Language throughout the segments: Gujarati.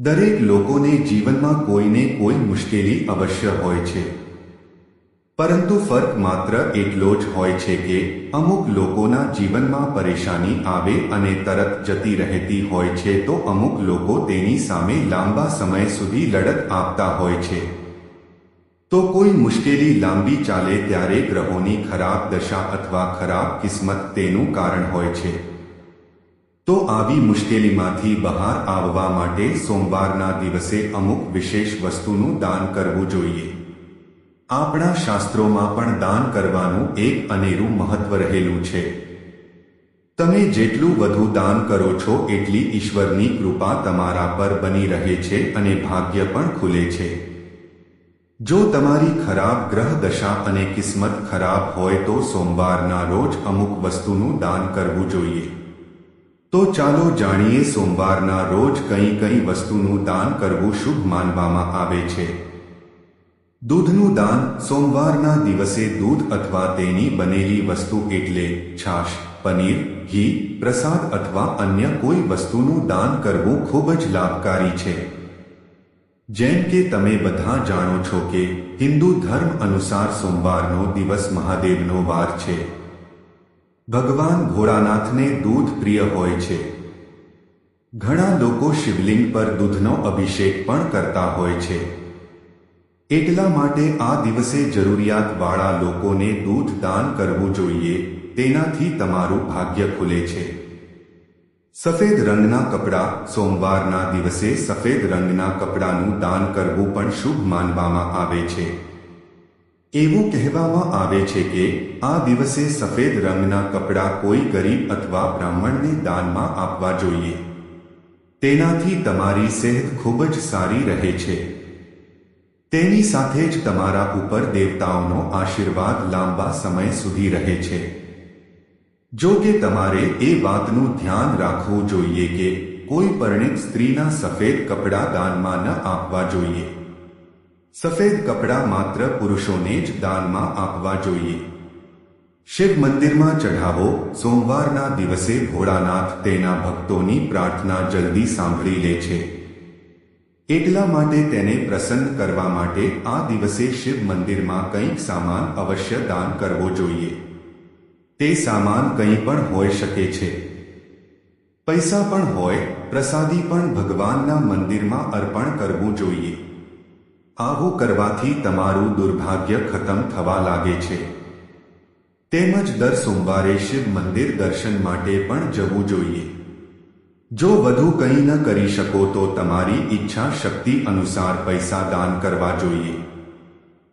દરેક લોકોને જીવનમાં કોઈને કોઈ મુશ્કેલી અવશ્ય હોય છે. પરંતુ ફર્ક માત્ર એટલો જ હોય છે કે અમુક લોકોના જીવનમાં પરેશાની આવે અને તરત જતી રહેતી હોય છે તો અમુક લોકો તેની સામે લાંબા સમય સુધી લડત આપતા હોય છે. તો કોઈ મુશ્કેલી લાંબી ચાલે ત્યારે ગ્રહોની ખરાબ દશા અથવા ખરાબ કિસ્મત તેનું કારણ હોય છે. તો આવી મુશ્કેલીમાંથી બહાર આવવા માટે સોમવારના દિવસે અમુક વિશેષ વસ્તુનું દાન કરવું જોઈએ. આપણા શાસ્ત્રોમાં પણ દાન કરવાનું એક અનેરું મહત્વ રહેલું છે. તમે જેટલું વધુ દાન કરો છો એટલી ઈશ્વરની કૃપા તમારા પર બની રહે છે અને ભાગ્ય પણ ખુલે છે. જો તમારી ખરાબ ગ્રહ દશા અને કિસ્મત ખરાબ હોય તો સોમવારના રોજ અમુક વસ્તુનું દાન કરવું જોઈએ. તો ચાલો જાણીએ સોમવારના રોજ કઈ કઈ વસ્તુનું દાન કરવું શુભ માનવામાં આવે છે. દૂધનું દાન સોમવારના દિવસે દૂધ અથવા તેની બનેલી વસ્તુ એટલે છાશ, પનીર, ઘી, પ્રસાદ અથવા અન્ય કોઈ વસ્તુનું દાન કરવું ખૂબ જ લાભકારી છે. જેમ કે તમે બધા જાણો છો કે હિન્દુ ધર્મ અનુસાર સોમવારનો દિવસ મહાદેવનો વાર છે. ભગવાન ભોળાનાથને દૂધ પ્રિય હોય છે. ઘણા લોકો શિવલિંગ પર દૂધનો અભિષેક પણ કરતા હોય છે. એટલા માટે આ દિવસે જરૂરિયાતવાળા લોકોને દૂધ દાન કરવું જોઈએ, તેનાથી તમારું ભાગ્ય ખુલે છે. સફેદ રંગના કપડાં સોમવારના દિવસે સફેદ રંગના કપડાનું દાન કરવું પણ શુભ માનવામાં આવે છે. એવું કહેવામાં આવે છે કે, આ દિવસે સફેદ રંગના કપડાં કોઈ ગરીબ અથવા બ્રાહ્મણને દાનમાં આપવા જોઈએ. તેનાથી તમારી સેહત ખૂબ જ સારી રહે છે. તેની સાથે જ તમારા ઉપર દેવતાઓનો આશીર્વાદ લાંબા સમય સુધી રહે છે. જો કે તમારે એ વાતનું ધ્યાન રાખવું જોઈએ કે, કોઈ પરણિત સ્ત્રીના સફેદ કપડાં દાનમાં ન આપવા જોઈએ. સફેદ કપડાં માત્ર પુરુષોને જ દાનમાં આપવા જોઈએ. શિવ મંદિરમાં ચઢાવો, સોમવારના દિવસે ભોળાનાથ તેના ભક્તોની પ્રાર્થના જલ્દી સાંભળી લે છે. એટલા માટે તેને પ્રસન્ન કરવા માટે આ દિવસે શિવ મંદિરમાં કંઈક સામાન અવશ્ય દાન કરવો જોઈએ. તે સામાન કંઈ પણ હોઈ શકે છે. પૈસા પણ હોય, પ્રસાદી પણ ભગવાનના મંદિરમાં અર્પણ કરવું જોઈએ. આવું કરવાથી તમારું દુર્ભાગ્ય ખતમ થવા લાગે છે. તેમજ દર સોમવારે શિવ મંદિર દર્શન માટે પણ જવું જોઈએ. જો વધુ કંઈ ન કરી શકો તો તમારી ઈચ્છા શક્તિ અનુસાર પૈસા દાન કરવા જોઈએ.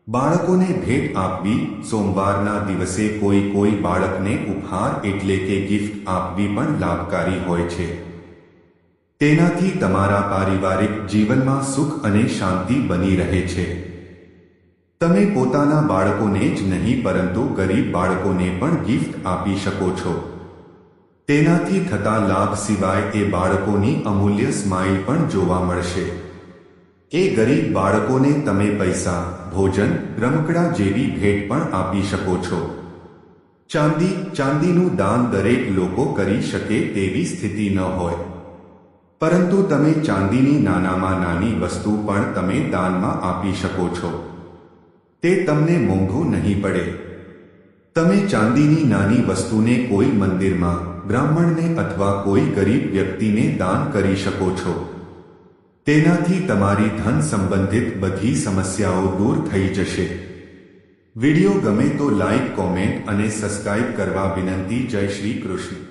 બાળકોને ભેટ આપવી સોમવારના દિવસે કોઈ કોઈ બાળકને ઉપહાર એટલે કે ગિફ્ટ આપવી પણ લાભકારી હોય છે. તેનાથી તમારા પારિવારિક જીવનમાં સુખ અને શાંતિ બની રહે છે. તમે પોતાના બાળકોને જ નહીં, પરંતુ ગરીબ બાળકોને પણ ગિફ્ટ આપી શકો છો. તેનાથી થતા લાભ સિવાય એ બાળકોની અમૂલ્ય સ્માઇલ પણ જોવા મળશે. એ ગરીબ બાળકોને તમે પૈસા, ભોજન, રમકડા જેવી ભેટ પણ આપી શકો છો. ચાંદી, ચાંદીનું દાન દરેક લોકો કરી શકે તેવી સ્થિતિ ન હોય. પરંતુ તમે ચાંદીની નાનામાં નાની વસ્તુ પણ તમે દાનમાં આપી શકો છો. તે તમને મોંઘું નહીં પડે. તમે ચાંદીની નાની વસ્તુને કોઈ મંદિરમાં, બ્રાહ્મણને અથવા કોઈ ગરીબ વ્યક્તિને દાન કરી શકો છો. તેનાથી તમારી ધન સંબંધિત બધી સમસ્યાઓ દૂર થઈ જશે. વિડિયો ગમે તો લાઇક કોમેન્ટ અને સબસ્ક્રાઇબ કરવા વિનંતી જય શ્રી કૃષ્ણ.